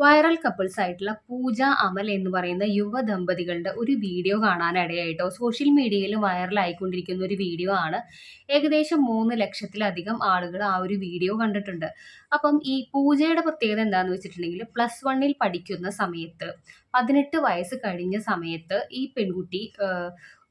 Viral couples ആയിട്ടുള്ള പൂജ അമൽ എന്ന് പറയുന്ന യുവ ദമ്പതികളുടെ ഒരു വീഡിയോ കാണാനിടയായിട്ടോ. സോഷ്യൽ മീഡിയയിൽ വൈറലായിക്കൊണ്ടിരിക്കുന്ന ഒരു വീഡിയോ ആണ്. ഏകദേശം മൂന്ന് ലക്ഷത്തിലധികം ആളുകൾ ആ ഒരു വീഡിയോ കണ്ടിട്ടുണ്ട്. അപ്പം ഈ പൂജയുടെ പ്രത്യേകത എന്താണെന്ന് വെച്ചിട്ടുണ്ടെങ്കിൽ പ്ലസ് വണ്ണിൽ പഠിക്കുന്ന സമയത്ത് പതിനെട്ട് വയസ്സ് കഴിഞ്ഞ സമയത്ത് ഈ പെൺകുട്ടി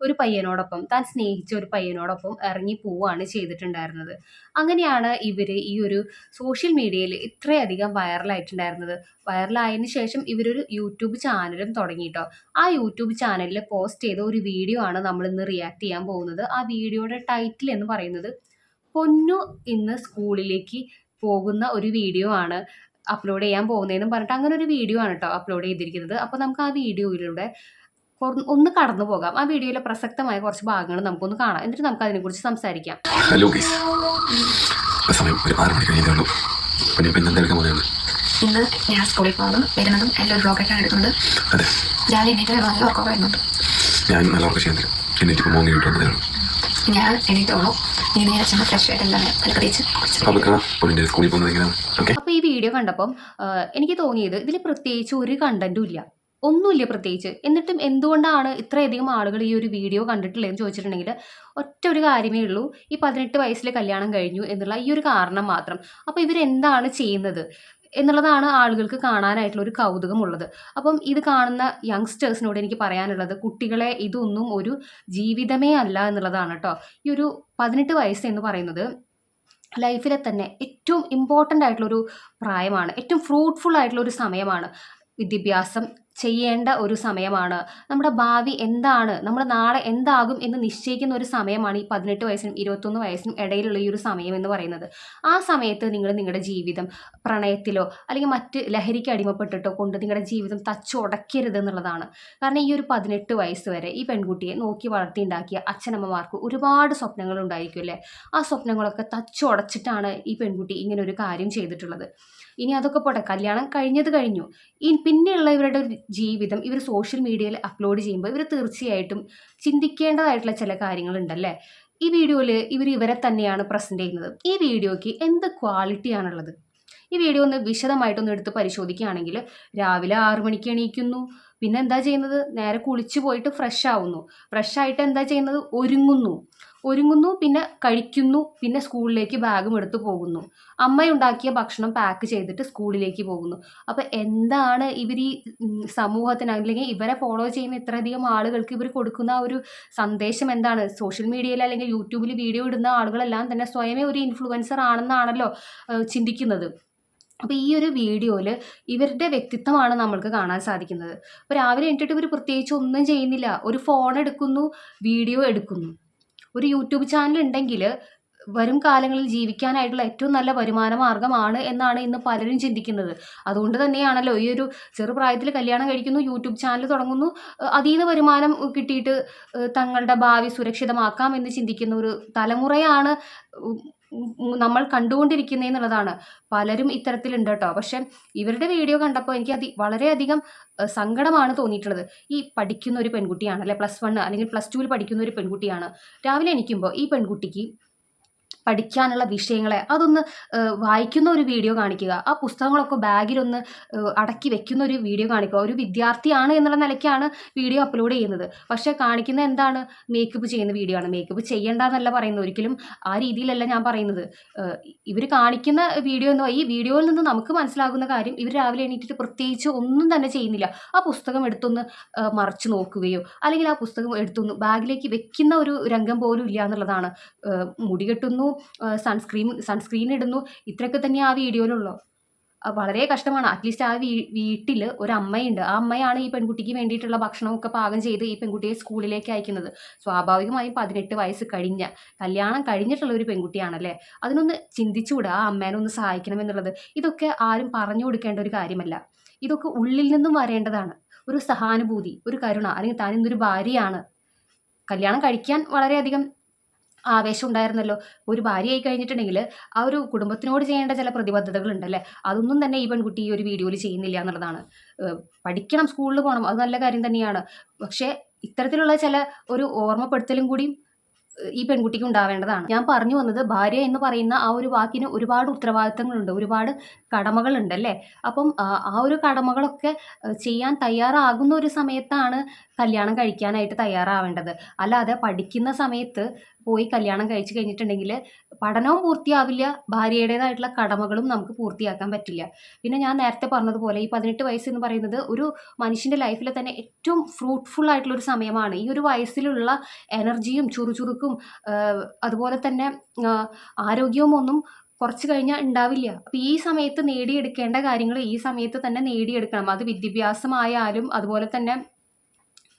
ഒരു പയ്യനോടൊപ്പം താൻ സ്നേഹിച്ച ഒരു പയ്യനോടൊപ്പം ഇറങ്ങി പോവുകയാണ് ചെയ്തിട്ടുണ്ടായിരുന്നത്. അങ്ങനെയാണ് ഇവർ ഈ ഒരു സോഷ്യൽ മീഡിയയിൽ ഇത്രയധികം വൈറലായിട്ടുണ്ടായിരുന്നത് വൈറലായതിനു ശേഷം ഇവരൊരു യൂട്യൂബ് ചാനലും തുടങ്ങിയിട്ടോ ആ യൂട്യൂബ് ചാനലിൽ പോസ്റ്റ് ചെയ്ത ഒരു വീഡിയോ ആണ് നമ്മൾ ഇന്ന് റിയാക്ട് ചെയ്യാൻ പോകുന്നത്. ആ വീഡിയോയുടെ ടൈറ്റിൽ എന്ന് പറയുന്നത് പൊന്നു ഇന്ന് സ്കൂളിലേക്ക് പോകുന്ന ഒരു വീഡിയോ ആണ് അപ്ലോഡ് ചെയ്യാൻ പോകുന്നതെന്നും പറഞ്ഞിട്ട് അങ്ങനെ ഒരു വീഡിയോ ആണ് കേട്ടോ അപ്ലോഡ് ചെയ്തിരിക്കുന്നത്. അപ്പോൾ നമുക്ക് ആ വീഡിയോയിലൂടെ ഒന്ന് കടന്നു പോകാം. ആ വീഡിയോയിലെ പ്രസക്തമായ കുറച്ച് ഭാഗങ്ങൾ നമുക്കൊന്ന് കാണാം. എന്നിട്ട് നമുക്ക് അതിനെക്കുറിച്ച് സംസാരിക്കാം. Hello guys. സമയം ഒരു ആറ് മണി കഴിഞ്ഞതേ ഉള്ളൂ. പിന്നെ ഇപ്പം ഇന്ന് ഞാൻ സ്കൂളിൽ പോകുന്നതും വരുന്നതും എല്ലാം ഒരു ബ്ലോഗൊക്കെയാണ് എടുക്കുന്നത്. അതെ. രാവിലെ എണീറ്റ് നല്ല ഉറക്കം വരുന്നുണ്ട്. ഞാൻ നല്ല ഉറക്കം ഉള്ളൂ. ഞാൻ എണീറ്റോളൂ. അപ്പൊ ഈ വീഡിയോ കണ്ടപ്പം എനിക്ക് തോന്നിയത് ഇതിൽ പ്രത്യേകിച്ച് ഒരു കണ്ടന്റും ഇല്ല. ഒന്നുമില്ല പ്രത്യേകിച്ച്. എന്നിട്ടും എന്തുകൊണ്ടാണ് ഇത്രയധികം ആളുകൾ ഈ ഒരു വീഡിയോ കണ്ടിട്ടില്ലെന്ന് ചോദിച്ചിട്ടുണ്ടെങ്കിൽ ഒറ്റ ഒരു കാര്യമേ ഉള്ളൂ. ഈ പതിനെട്ട് വയസ്സിൽ കല്യാണം കഴിഞ്ഞു എന്നുള്ള ഈ ഒരു കാരണം മാത്രം. അപ്പോൾ ഇവരെന്താണ് ചെയ്യുന്നത് എന്നുള്ളതാണ് ആളുകൾക്ക് കാണാനായിട്ടുള്ള ഒരു കൗതുകമുള്ളത്. അപ്പം ഇത് കാണുന്ന യങ്സ്റ്റേഴ്സിനോട് എനിക്ക് പറയാനുള്ളത് കുട്ടികളെ ഇതൊന്നും ഒരു ജീവിതമേ അല്ല എന്നുള്ളതാണ് കേട്ടോ. ഈ ഒരു പതിനെട്ട് വയസ്സ് എന്ന് പറയുന്നത് ലൈഫിലെ തന്നെ ഏറ്റവും ഇമ്പോർട്ടന്റ് ആയിട്ടുള്ളൊരു പ്രായമാണ്. ഏറ്റവും ഫ്രൂട്ട്ഫുൾ ആയിട്ടുള്ള ഒരു സമയമാണ്. വിദ്യാഭ്യാസം ചെയ്യേണ്ട ഒരു സമയമാണ്. നമ്മുടെ ഭാവി എന്താണ്? നമ്മൾ നാളെ എന്താകും എന്ന് നിശ്ചയിക്കുന്ന ഒരു സമയമാണ് ഈ പതിനെട്ട് വയസ്സിനും ഇരുപത്തൊന്ന് വയസ്സിനും ഇടയിലുള്ള ഈ ഒരു സമയം എന്ന് പറയുന്നത്. ആ സമയത്ത് നിങ്ങൾ നിങ്ങളുടെ ജീവിതം പ്രണയത്തിലോ അല്ലെങ്കിൽ മറ്റ് ലഹരിക്ക് അടിമപ്പെട്ടിട്ടോ കൊണ്ട് നിങ്ങളുടെ ജീവിതം തച്ചുടക്കരുത് എന്നുള്ളതാണ്. കാരണം ഈ ഒരു പതിനെട്ട് വയസ്സ് വരെ ഈ പെൺകുട്ടിയെ നോക്കി വളർത്തിയുണ്ടാക്കിയ അച്ഛനമ്മമാർക്ക് ഒരുപാട് സ്വപ്നങ്ങൾ ഉണ്ടായിരിക്കും അല്ലേ? ആ സ്വപ്നങ്ങളൊക്കെ തച്ചുടച്ചിട്ടാണ് ഈ പെൺകുട്ടി ഇങ്ങനെ ഒരു കാര്യം ചെയ്തിട്ടുള്ളത്. ഇനി അതൊക്കെ പോട്ടെ കല്യാണം കഴിഞ്ഞത് കഴിഞ്ഞു. ഈ പിന്നെയുള്ള ഇവരുടെ ജീവിതം ഇവർ സോഷ്യൽ മീഡിയയിൽ അപ്ലോഡ് ചെയ്യുമ്പോൾ ഇവർ തീർച്ചയായിട്ടും ചിന്തിക്കേണ്ടതായിട്ടുള്ള ചില കാര്യങ്ങളുണ്ടല്ലേ? ഈ വീഡിയോയിൽ ഇവർ ഇവരെ തന്നെയാണ് പ്രസന്റ് ചെയ്യുന്നത്. ഈ വീഡിയോയ്ക്ക് എന്ത് ക്വാളിറ്റിയാണുള്ളത് ഈ വീഡിയോ ഒന്ന് വിശദമായിട്ടൊന്ന് എടുത്ത് പരിശോധിക്കുകയാണെങ്കിൽ രാവിലെ ആറു മണിക്ക് എണീക്കുന്നു. പിന്നെ എന്താ ചെയ്യുന്നത്? നേരെ കുളിച്ചു പോയിട്ട് ഫ്രഷ് ആവുന്നു. ഫ്രഷ് ആയിട്ട് എന്താ ചെയ്യുന്നത്? ഒരുങ്ങുന്നു. ഒരുങ്ങുന്നു പിന്നെ കഴിക്കുന്നു പിന്നെ സ്കൂളിലേക്ക് ബാഗും എടുത്ത് പോകുന്നു. അമ്മയുണ്ടാക്കിയ ഭക്ഷണം പാക്ക് ചെയ്തിട്ട് സ്കൂളിലേക്ക് പോകുന്നു. അപ്പോൾ എന്താണ് ഇവർ ഈ സമൂഹത്തിന് അല്ലെങ്കിൽ ഇവരെ ഫോളോ ചെയ്യുന്ന ഇത്രയധികം ആളുകൾക്ക് ഇവർ കൊടുക്കുന്ന ഒരു സന്ദേശം എന്താണ്? സോഷ്യൽ മീഡിയയിൽ അല്ലെങ്കിൽ യൂട്യൂബിൽ വീഡിയോ ഇടുന്ന ആളുകളെല്ലാം തന്നെ സ്വയമേ ഒരു ഇൻഫ്ലുവൻസർ ആണെന്നാണല്ലോ ചിന്തിക്കുന്നത്. അപ്പോൾ ഈ ഒരു വീഡിയോയിൽ ഇവരുടെ വ്യക്തിത്വമാണ് നമ്മൾക്ക് കാണാൻ സാധിക്കുന്നത്. അപ്പോൾ രാവിലെ എണീറ്റിട്ട് ഇവർ പ്രത്യേകിച്ച് ഒന്നും ചെയ്യുന്നില്ല. ഒരു ഫോൺ എടുക്കുന്നു വീഡിയോ എടുക്കുന്നു. ഒരു യൂട്യൂബ് ചാനൽ ഉണ്ടെങ്കിൽ വരും കാലങ്ങളിൽ ജീവിക്കാനായിട്ടുള്ള ഏറ്റവും നല്ല വരുമാന മാർഗമാണ് എന്നാണ് ഇന്ന് പലരും ചിന്തിക്കുന്നത്. അതുകൊണ്ട് തന്നെയാണല്ലോ ഈ ഒരു ചെറുപ്രായത്തിൽ കല്യാണം കഴിക്കുന്നു യൂട്യൂബ് ചാനൽ തുടങ്ങുന്നു അതിൽ നിന്ന് വരുമാനം കിട്ടിയിട്ട് തങ്ങളുടെ ഭാവി സുരക്ഷിതമാക്കാം എന്ന് ചിന്തിക്കുന്ന ഒരു തലമുറയാണ് നമ്മൾ കണ്ടുകൊണ്ടിരിക്കുന്നതെന്നുള്ളതാണ് പലരും ഇത്തരത്തിലുണ്ട് കേട്ടോ പക്ഷെ ഇവരുടെ വീഡിയോ കണ്ടപ്പോൾ എനിക്ക് അതി വളരെയധികം സങ്കടമാണ് തോന്നിയിട്ടുള്ളത്. ഈ പഠിക്കുന്ന ഒരു പെൺകുട്ടിയാണ് അല്ലെ പ്ലസ് വൺ അല്ലെങ്കിൽ പ്ലസ് ടുവിൽ പഠിക്കുന്ന ഒരു പെൺകുട്ടിയാണ്. രാവിലെ എണീക്കുമ്പോൾ ഈ പെൺകുട്ടിക്ക് പഠിക്കാനുള്ള വിഷയങ്ങളെ അതൊന്ന് വായിക്കുന്ന ഒരു വീഡിയോ കാണിക്കുക. ആ പുസ്തകങ്ങളൊക്കെ ബാഗിലൊന്ന് അടക്കി വെക്കുന്ന ഒരു വീഡിയോ കാണിക്കുക. ഒരു വിദ്യാർത്ഥിയാണ് എന്നുള്ള നിലയ്ക്കാണ് വീഡിയോ അപ്ലോഡ് ചെയ്യുന്നത്. പക്ഷേ കാണിക്കുന്ന എന്താണ്? മേക്കപ്പ് ചെയ്യുന്ന വീഡിയോ ആണ്. മേക്കപ്പ് ചെയ്യേണ്ട എന്നല്ല പറയുന്നത്. ഒരിക്കലും ആ രീതിയിലല്ല ഞാൻ പറയുന്നത്. ഇവർ കാണിക്കുന്ന വീഡിയോ എന്ന് ഈ വീഡിയോയിൽ നിന്ന് നമുക്ക് മനസ്സിലാകുന്ന കാര്യം ഇവർ രാവിലെ എണീറ്റിട്ട് പ്രത്യേകിച്ച് ഒന്നും തന്നെ ചെയ്യുന്നില്ല. ആ പുസ്തകം എടുത്തൊന്ന് മറച്ചു നോക്കുകയോ അല്ലെങ്കിൽ ആ പുസ്തകം എടുത്തൊന്ന് ബാഗിലേക്ക് വെക്കുന്ന ഒരു രംഗം പോലും ഇല്ല എന്നുള്ളതാണ്. മുടി കെട്ടുന്നു സൺസ്ക്രീൻ സൺസ്ക്രീൻ ഇടുന്നു. ഇത്രയൊക്കെ തന്നെ ആ വീഡിയോയിലുള്ളൂ. വളരെ കഷ്ടമാണ്. അറ്റ്ലീസ്റ്റ് ആ വീട്ടിൽ ഒരു അമ്മയുണ്ട് ആ അമ്മയാണ് ഈ പെൺകുട്ടിക്ക് വേണ്ടിയിട്ടുള്ള ഭക്ഷണമൊക്കെ പാകം ചെയ്ത് ഈ പെൺകുട്ടിയെ സ്കൂളിലേക്ക് അയക്കുന്നത്. സ്വാഭാവികമായും പതിനെട്ട് വയസ്സ് കഴിഞ്ഞ കല്യാണം കഴിഞ്ഞിട്ടുള്ള ഒരു പെൺകുട്ടിയാണല്ലേ? അതിനൊന്ന് ചിന്തിച്ചുകൂടെ. ആ അമ്മേനെ ഒന്ന് സഹായിക്കണം എന്നുള്ളത്. ഇതൊക്കെ ആരും പറഞ്ഞു കൊടുക്കേണ്ട ഒരു കാര്യമല്ല. ഇതൊക്കെ ഉള്ളിൽ നിന്നും വരേണ്ടതാണ്. ഒരു സഹാനുഭൂതി ഒരു കരുണ. അല്ലെങ്കിൽ താൻ ഇന്നൊരു ഭാര്യയാണ്. കല്യാണം കഴിക്കാൻ വളരെയധികം ആവേശം ഉണ്ടായിരുന്നല്ലോ. ഒരു ഭാര്യയായി കഴിഞ്ഞിട്ടുണ്ടെങ്കിൽ ആ ഒരു കുടുംബത്തിനോട് ചെയ്യേണ്ട ചില പ്രതിബദ്ധതകൾ ഉണ്ടല്ലേ അതൊന്നും തന്നെ ഈ പെൺകുട്ടി ഈ ഒരു വീഡിയോയിൽ ചെയ്യുന്നില്ല എന്നുള്ളതാണ്. പഠിക്കണം സ്കൂളിൽ പോകണം അത് നല്ല കാര്യം തന്നെയാണ്. പക്ഷേ ഇത്തരത്തിലുള്ള ചില ഒരു ഓർമ്മപ്പെടുത്തലും കൂടി ഈ പെൺകുട്ടിക്ക് ഉണ്ടാവേണ്ടതാണ്. ഞാൻ പറഞ്ഞു വന്നത് ഭാര്യ എന്ന് പറയുന്ന ആ ഒരു വാക്കിന് ഒരുപാട് ഉത്തരവാദിത്തങ്ങളുണ്ട് ഒരുപാട് കടമകളുണ്ട് അല്ലേ അപ്പം ആ ഒരു കടമകളൊക്കെ ചെയ്യാൻ തയ്യാറാകുന്ന ഒരു സമയത്താണ് കല്യാണം കഴിക്കാനായിട്ട് തയ്യാറാവേണ്ടത്. അല്ലാതെ പഠിക്കുന്ന സമയത്ത് പോയി കല്യാണം കഴിച്ചു കഴിഞ്ഞിട്ടുണ്ടെങ്കിൽ പഠനവും പൂർത്തിയാവില്ല. ഭാര്യയുടേതായിട്ടുള്ള കടമകളും നമുക്ക് പൂർത്തിയാക്കാൻ പറ്റില്ല. പിന്നെ ഞാൻ നേരത്തെ പറഞ്ഞതുപോലെ ഈ പതിനെട്ട് വയസ്സ് എന്ന് പറയുന്നത് ഒരു മനുഷ്യന്റെ ലൈഫിലെ തന്നെ ഏറ്റവും ഫ്രൂട്ട്ഫുൾ ആയിട്ടുള്ള ഒരു സമയമാണ്. ഈ ഒരു വയസ്സിലുള്ള എനർജിയും ചുറുചുറുക്കും അതുപോലെ തന്നെ ആരോഗ്യവും ഒന്നും കുറച്ച് കഴിഞ്ഞാൽ ഉണ്ടാവില്ല. അപ്പോൾ ഈ സമയത്ത് നേടിയെടുക്കേണ്ട കാര്യങ്ങൾ ഈ സമയത്ത് തന്നെ നേടിയെടുക്കണം. അത് വിദ്യാഭ്യാസമായാലും അതുപോലെ തന്നെ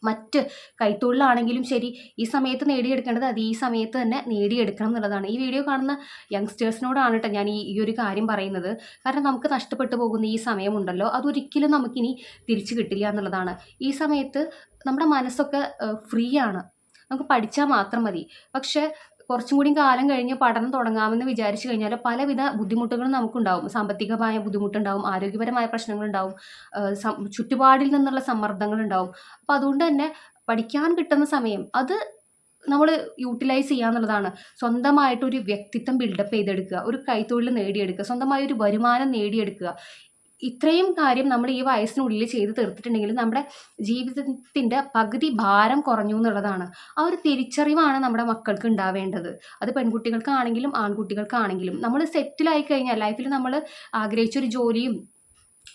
മറ്റ് കൈത്തൊഴിലാണെങ്കിലും ശരി ഈ സമയത്ത് നേടിയെടുക്കേണ്ടത് അത് ഈ സമയത്ത് തന്നെ നേടിയെടുക്കണം എന്നുള്ളതാണ്. ഈ വീഡിയോ കാണുന്ന യങ്സ്റ്റേഴ്സിനോടാണ് കേട്ടോ ഞാൻ ഈ ഈ ഒരു കാര്യം പറയുന്നത്. കാരണം നമുക്ക് നഷ്ടപ്പെട്ടു പോകുന്ന ഈ സമയമുണ്ടല്ലോ അതൊരിക്കലും നമുക്കിനി തിരിച്ചു കിട്ടില്ല എന്നുള്ളതാണ്. ഈ സമയത്ത് നമ്മുടെ മനസ്സൊക്കെ ഫ്രീ ആണ്. നമുക്ക് പഠിച്ചാൽ മാത്രം മതി. പക്ഷേ കുറച്ചും കൂടി കാലം കഴിഞ്ഞ് പഠനം തുടങ്ങാമെന്ന് വിചാരിച്ചു കഴിഞ്ഞാൽ പലവിധ ബുദ്ധിമുട്ടുകളും നമുക്കുണ്ടാവും. സാമ്പത്തികമായ ബുദ്ധിമുട്ടുണ്ടാവും ആരോഗ്യപരമായ പ്രശ്നങ്ങളുണ്ടാവും ചുറ്റുപാടിൽ നിന്നുള്ള സമ്മർദ്ദങ്ങളുണ്ടാവും. അപ്പോൾ അതുകൊണ്ട് തന്നെ പഠിക്കാൻ കിട്ടുന്ന സമയം അത് നമ്മൾ യൂട്ടിലൈസ് ചെയ്യുക എന്നുള്ളതാണ്. സ്വന്തമായിട്ടൊരു വ്യക്തിത്വം ബിൽഡപ്പ് ചെയ്തെടുക്കുക ഒരു കൈത്തൊഴിൽ നേടിയെടുക്കുക സ്വന്തമായ ഒരു വരുമാനം നേടിയെടുക്കുക. ഇത്രയും കാര്യം നമ്മൾ ഈ വയസ്സിനുള്ളിൽ ചെയ്ത് തീർത്തിട്ടുണ്ടെങ്കിൽ നമ്മുടെ ജീവിതത്തിന്റെ പകുതി ഭാരം കുറഞ്ഞു എന്നുള്ളതാണ്. ആ ഒരു തിരിച്ചറിവാണ് നമ്മുടെ മക്കൾക്ക് ഉണ്ടാവേണ്ടത്. അത് പെൺകുട്ടികൾക്കാണെങ്കിലും ആൺകുട്ടികൾക്കാണെങ്കിലും. നമ്മൾ സെറ്റിലായി കഴിഞ്ഞാൽ ലൈഫിൽ നമ്മൾ ആഗ്രഹിച്ചൊരു ജോലിയും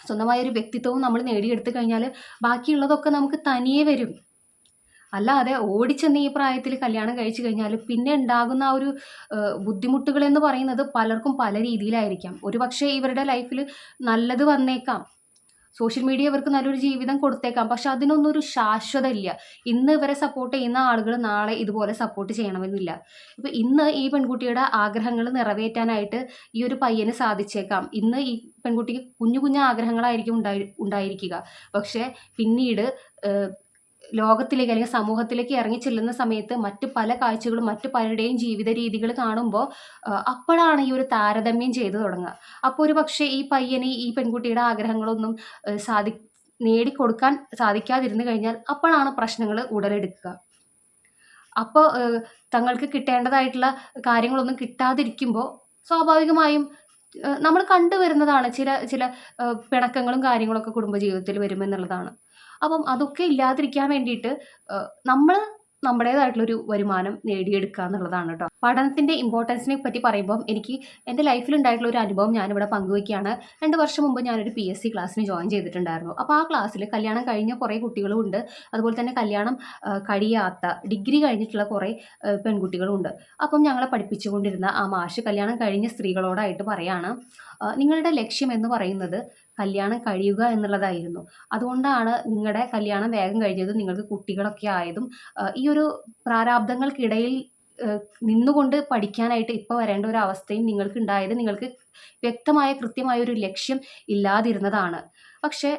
സ്വന്തമായ ഒരു വ്യക്തിത്വവും നമ്മൾ നേടിയെടുത്തു കഴിഞ്ഞാൽ ബാക്കിയുള്ളതൊക്കെ നമുക്ക് തനിയെ വരും. അല്ലാതെ ഓടിച്ചെന്ന് ഈ പ്രായത്തിൽ കല്യാണം കഴിച്ചു കഴിഞ്ഞാൽ പിന്നെ ഉണ്ടാകുന്ന ആ ഒരു ബുദ്ധിമുട്ടുകൾ എന്ന് പറയുന്നത് പലർക്കും പല രീതിയിലായിരിക്കാം. ഒരു പക്ഷേ ഇവരുടെ ലൈഫിൽ നല്ലത് വന്നേക്കാം. സോഷ്യൽ മീഡിയ ഇവർക്ക് നല്ലൊരു ജീവിതം കൊടുത്തേക്കാം. പക്ഷെ അതിനൊന്നും ഒരു ശാശ്വത ഇല്ല ഇന്ന് ഇവരെ സപ്പോർട്ട് ചെയ്യുന്ന ആളുകൾ നാളെ ഇതുപോലെ സപ്പോർട്ട് ചെയ്യണമെന്നില്ല. ഇപ്പം ഇന്ന് ഈ പെൺകുട്ടിയുടെ ആഗ്രഹങ്ങൾ നിറവേറ്റാനായിട്ട് ഈ ഒരു പയ്യന് സാധിച്ചേക്കാം. ഇന്ന് ഈ പെൺകുട്ടിക്ക് കുഞ്ഞു കുഞ്ഞു ആഗ്രഹങ്ങളായിരിക്കും ഉണ്ടായി ഉണ്ടായിരിക്കുക. പക്ഷേ പിന്നീട് ലോകത്തിലേക്ക് അല്ലെങ്കിൽ സമൂഹത്തിലേക്ക് ഇറങ്ങി ചെല്ലുന്ന സമയത്ത് മറ്റു പല കാഴ്ചകളും മറ്റു പലരുടെയും ജീവിത രീതികൾ കാണുമ്പോൾ അപ്പോഴാണ് ഈ ഒരു താരതമ്യം ചെയ്തു തുടങ്ങുക. അപ്പോൾ ഒരു പക്ഷേ ഈ പയ്യന് ഈ പെൺകുട്ടിയുടെ ആഗ്രഹങ്ങളൊന്നും സാധി നേടിക്കൊടുക്കാൻ സാധിക്കാതിരുന്നു കഴിഞ്ഞാൽ അപ്പോഴാണ് പ്രശ്നങ്ങൾ ഉടലെടുക്കുക. അപ്പോൾ തങ്ങൾക്ക് കിട്ടേണ്ടതായിട്ടുള്ള കാര്യങ്ങളൊന്നും കിട്ടാതിരിക്കുമ്പോൾ സ്വാഭാവികമായും നമ്മൾ കണ്ടുവരുന്നതാണ് ചില ചില പിണക്കങ്ങളും കാര്യങ്ങളൊക്കെ കുടുംബജീവിതത്തിൽ വരുമെന്നുള്ളതാണ്. അപ്പം അതൊക്കെ ഇല്ലാതിരിക്കാൻ വേണ്ടിയിട്ട് നമ്മൾ നമ്മുടേതായിട്ടുള്ളൊരു വരുമാനം നേടിയെടുക്കുക എന്നുള്ളതാണ് കേട്ടോ പഠനത്തിന്റെ ഇമ്പോർട്ടൻസിനെ പറ്റി പറയുമ്പം എനിക്ക് എന്റെ ലൈഫിൽ ഉണ്ടായിട്ടുള്ള ഒരു അനുഭവം ഞാനിവിടെ പങ്കുവയ്ക്കുകയാണ്. രണ്ട് വർഷം മുമ്പ് ഞാനൊരു പി എസ് സി ക്ലാസ്സിന് ജോയിൻ ചെയ്തിട്ടുണ്ടായിരുന്നു. അപ്പോൾ ആ ക്ലാസ്സിൽ കല്യാണം കഴിഞ്ഞ കുറേ കുട്ടികളും ഉണ്ട് അതുപോലെ തന്നെ കല്യാണം കഴിയാത്ത ഡിഗ്രി കഴിഞ്ഞിട്ടുള്ള കുറേ പെൺകുട്ടികളും ഉണ്ട് അപ്പം ഞങ്ങളെ പഠിപ്പിച്ചുകൊണ്ടിരുന്ന ആ മാഷ് കല്യാണം കഴിഞ്ഞ സ്ത്രീകളോടായിട്ട് പറയാണ് നിങ്ങളുടെ ലക്ഷ്യം എന്ന് പറയുന്നത് കല്യാണം കഴിയുക എന്നുള്ളതായിരുന്നു. അതുകൊണ്ടാണ് നിങ്ങളുടെ കല്യാണം വേഗം കഴിഞ്ഞതും നിങ്ങൾക്ക് കുട്ടികളൊക്കെ ആയതും ഈ ഒരു പ്രാരാബ്ദങ്ങൾക്കിടയിൽ നിന്നുകൊണ്ട് പഠിക്കാനായിട്ട് ഇപ്പോൾ വരേണ്ട ഒരു അവസ്ഥയും നിങ്ങൾക്ക് ഉണ്ടായത് നിങ്ങൾക്ക് വ്യക്തമായ കൃത്യമായ ഒരു ലക്ഷ്യം ഇല്ലാതിരുന്നതാണ്. പക്ഷേ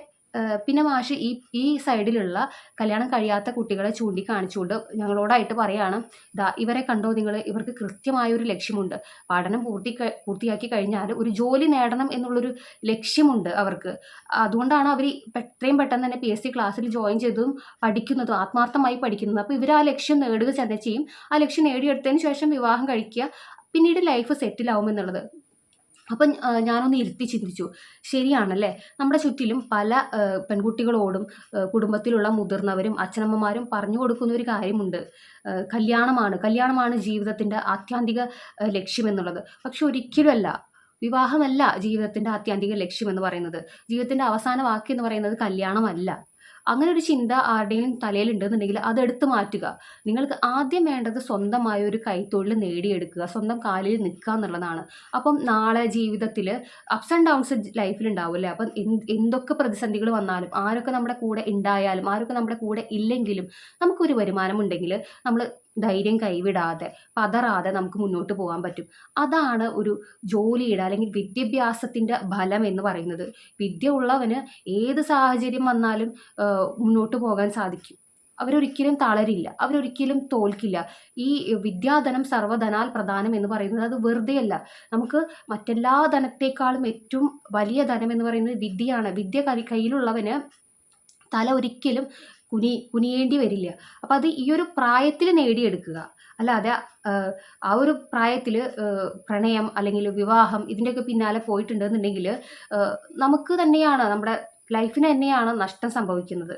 പിന്നെ മാഷ് ഈ ഈ സൈഡിലുള്ള കല്യാണം കഴിയാത്ത കുട്ടികളെ ചൂണ്ടിക്കാണിച്ചുകൊണ്ട് ഞങ്ങളോടായിട്ട് പറയാണ് ദാ ഇവരെ കണ്ടോ നിങ്ങൾ ഇവർക്ക് കൃത്യമായ ഒരു ലക്ഷ്യമുണ്ട്. പഠനം പൂർത്തി പൂർത്തിയാക്കി കഴിഞ്ഞാൽ ഒരു ജോലി നേടണം എന്നുള്ളൊരു ലക്ഷ്യമുണ്ട് അവർക്ക്. അതുകൊണ്ടാണ് അവർ എത്രയും പെട്ടെന്ന് തന്നെ പി എസ് സി ക്ലാസ്സിൽ ജോയിൻ ചെയ്തതും പഠിക്കുന്നതും ആത്മാർത്ഥമായി പഠിക്കുന്നതും. അപ്പോൾ ഇവർ ആ ലക്ഷ്യം നേടുക തന്നെ ചെയ്യും ആ ലക്ഷ്യം നേടിയെടുത്തതിന് ശേഷം വിവാഹം കഴിക്കുക. പിന്നീട് ലൈഫ് സെറ്റിലാവും എന്നുള്ളത്. അപ്പം ഞാനൊന്ന് ഇരുത്തി ചിന്തിച്ചു. ശരിയാണല്ലേ? നമ്മുടെ ചുറ്റിലും പല പെൺകുട്ടികളോടും കുടുംബത്തിലുള്ള മുതിർന്നവരും അച്ഛനമ്മമാരും പറഞ്ഞു കൊടുക്കുന്ന ഒരു കാര്യമുണ്ട്. കല്യാണമാണ്. കല്യാണമാണ് ജീവിതത്തിന്റെ ആത്യന്തിക ലക്ഷ്യമെന്നുള്ളത്. പക്ഷെ ഒരിക്കലുമല്ല. വിവാഹമല്ല ജീവിതത്തിന്റെ ആത്യന്തിക ലക്ഷ്യം എന്ന് പറയുന്നത്. ജീവിതത്തിന്റെ അവസാന വാക്ക് എന്ന് പറയുന്നത് കല്യാണമല്ല. അങ്ങനെ ഒരു ചിന്ത ആരുടെയും തലയിലുണ്ടെന്നുണ്ടെങ്കിൽ അത് എടുത്തു മാറ്റുക. നിങ്ങൾക്ക് ആദ്യം വേണ്ടത് സ്വന്തമായ ഒരു കൈത്തൊഴിൽ നേടിയെടുക്കുക. സ്വന്തം കാലിൽ നിൽക്കുക എന്നുള്ളതാണ്. അപ്പം നാളെ ജീവിതത്തിൽ അപ്സ് ആൻഡ് ഡൗൺസ് ലൈഫിൽ ഉണ്ടാവില്ലേ അപ്പം എന്തൊക്കെ പ്രതിസന്ധികൾ വന്നാലും ആരൊക്കെ നമ്മുടെ കൂടെ ഉണ്ടായാലും ആരൊക്കെ നമ്മുടെ കൂടെ ഇല്ലെങ്കിലും നമുക്കൊരു വരുമാനം ഉണ്ടെങ്കിൽ നമ്മൾ ധൈര്യം കൈവിടാതെ പതറാതെ നമുക്ക് മുന്നോട്ട് പോകാൻ പറ്റും. അതാണ് ഒരു ജോലിയുടെ അല്ലെങ്കിൽ വിദ്യാഭ്യാസത്തിന്റെ ഫലം എന്ന് പറയുന്നത്. വിദ്യ ഉള്ളവന് ഏത് സാഹചര്യം വന്നാലും മുന്നോട്ട് പോകാൻ സാധിക്കും. അവരൊരിക്കലും തളരില്ല. അവരൊരിക്കലും തോൽക്കില്ല. ഈ വിദ്യാധനം സർവധനാൽ പ്രധാനം എന്ന് പറയുന്നത് അത് വെറുതെയല്ല. നമുക്ക് മറ്റെല്ലാ ധനത്തെക്കാളും ഏറ്റവും വലിയ ധനം എന്ന് പറയുന്നത് വിദ്യയാണ്. വിദ്യ കൈ- കയ്യിലുള്ളവന് തല ഒരിക്കലും കുനി കുനിയേണ്ടി വരില്ല. അപ്പം അത് ഈ ഒരു പ്രായത്തിൽ നേടിയെടുക്കുക. അല്ലാതെ ആ ഒരു പ്രായത്തിൽ പ്രണയം അല്ലെങ്കിൽ വിവാഹം ഇതിന്റെയൊക്കെ പിന്നാലെ പോയിട്ടുണ്ടെന്നുണ്ടെങ്കിൽ നമുക്ക് തന്നെയാണ് നമ്മുടെ ലൈഫിന് തന്നെയാണ് നഷ്ടം സംഭവിക്കുന്നത്.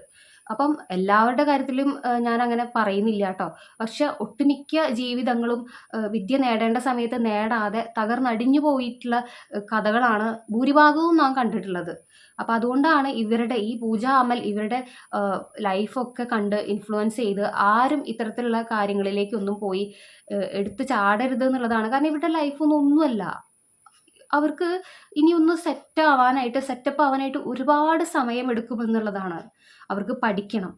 അപ്പം എല്ലാവരുടെ കാര്യത്തിലും ഞാൻ അങ്ങനെ പറയുന്നില്ല കേട്ടോ പക്ഷെ ഒട്ടുമിക്ക ജീവിതങ്ങളും വിദ്യ നേടേണ്ട സമയത്ത് നേടാതെ തകർന്നടിഞ്ഞു പോയിട്ടുള്ള കഥകളാണ് ഭൂരിഭാഗവും നാം കണ്ടിട്ടുള്ളത്. അപ്പം അതുകൊണ്ടാണ് ഇവരുടെ ഈ പൂജ അമൽ ഇവരുടെ ലൈഫൊക്കെ കണ്ട് ഇൻഫ്ലുവൻസ് ചെയ്ത് ആരും ഇത്തരത്തിലുള്ള കാര്യങ്ങളിലേക്കൊന്നും പോയി എടുത്ത് ചാടരുത് എന്നുള്ളതാണ്. കാരണം ഇവരുടെ ലൈഫൊന്നും ഒന്നുമല്ല. അവർക്ക് ഇനി ഒന്ന് സെറ്റ് ആവാനായിട്ട് സെറ്റപ്പ് ആവാനായിട്ട് ഒരുപാട് സമയം എടുക്കുമെന്നുള്ളതാണ് അവർക്ക് പഠിക്കണം.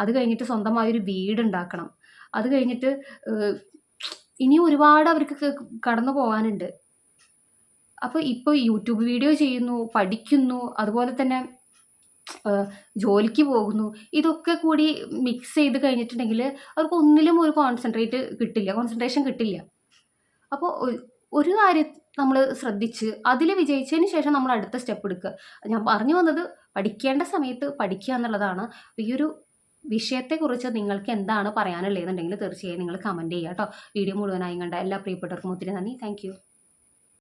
അത് കഴിഞ്ഞിട്ട് സ്വന്തമായൊരു വീടുണ്ടാക്കണം. അത് കഴിഞ്ഞിട്ട് ഇനി ഇനിയും ഒരുപാട് അവർക്ക് കടന്നു പോകാനുണ്ട്. അപ്പോൾ ഇപ്പോൾ യൂട്യൂബ് വീഡിയോ ചെയ്യുന്നു പഠിക്കുന്നു അതുപോലെ തന്നെ ജോലിക്ക് പോകുന്നു. ഇതൊക്കെ കൂടി മിക്സ് ചെയ്ത് കഴിഞ്ഞിട്ടുണ്ടെങ്കിൽ അവർക്ക് ഒന്നിലും ഒരു കോൺസെൻട്രേറ്റ് കിട്ടില്ല കോൺസെൻട്രേഷൻ കിട്ടില്ല. അപ്പോൾ ഒരു കാര്യം നമ്മൾ ശ്രദ്ധിച്ച് അതിൽ വിജയിച്ചതിന് ശേഷം നമ്മൾ അടുത്ത സ്റ്റെപ്പ് എടുക്കുക. ഞാൻ പറഞ്ഞു വന്നത് പഠിക്കേണ്ട സമയത്ത് പഠിക്കുക എന്നുള്ളതാണ്. ഈ ഒരു വിഷയത്തെക്കുറിച്ച് നിങ്ങൾക്ക് എന്താണ് പറയാനുള്ളതെന്നുണ്ടെങ്കിൽ തീർച്ചയായും നിങ്ങൾ കമന്റ് ചെയ്യുക കേട്ടോ. വീഡിയോ മുഴുവനായി കണ്ട എല്ലാ പ്രിയപ്പെട്ടവർക്കും ഒത്തിരി നന്ദി. താങ്ക്